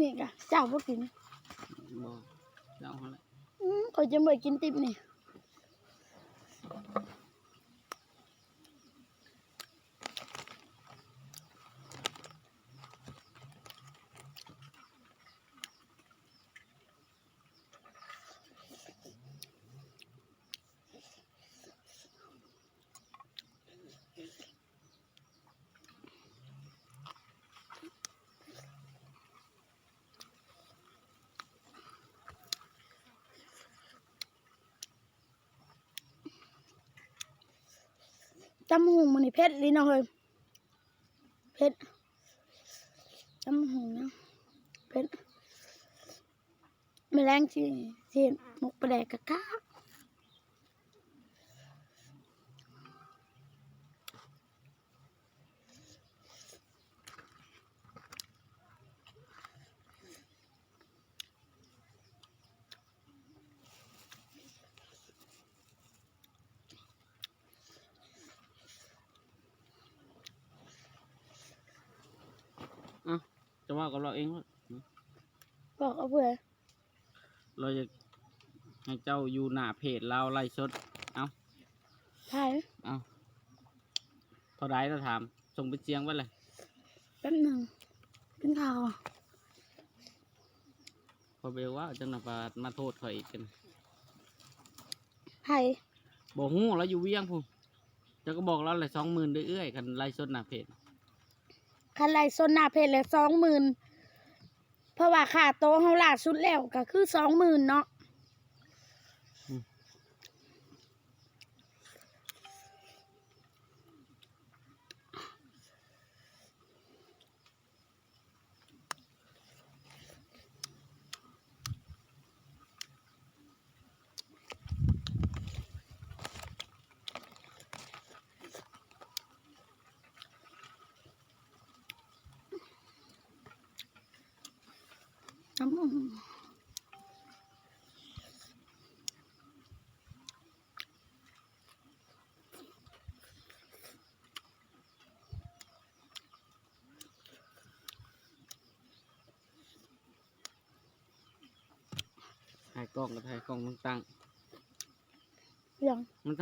นี่กะเจ้าบ่กินบ่เจ้าหั่นแหละอืมเขาจะไม่กินติ๊บนี่ จำหุงมันนี่เพชรลิ้นเอาเลยเพชรจำหุงนะเพชรไม่แรงจีเสียหมกปลาแดกกะกะ จะว่ากับเราเองว่าบอกเอาเพื่อเราจะให้เจ้าอยู่หน้าเพจเราไล่สด ใช่เอาเท่าไรเราถาม ส่งไปเสียงไว้เลย แป๊บหนึ่งกินข้าวพอเบลว่าจังหวะมาโทษเขาอีกกันไผ่บอกหูเราอยู่เวียงพูเจ้าก็บอกเราเลยสองหมื่นเรื่อยๆกันไล่สดหน้าเพจ คันไลโซนหน้าเพจเลยสองหมื่นเพราะว่าค่าโตะเฮาล่าสุดแล้วก็คือสองหมื่นเนาะ อืมถ่ายกล้องก็ถ่ายกล้องมันตั้งอย่างมัน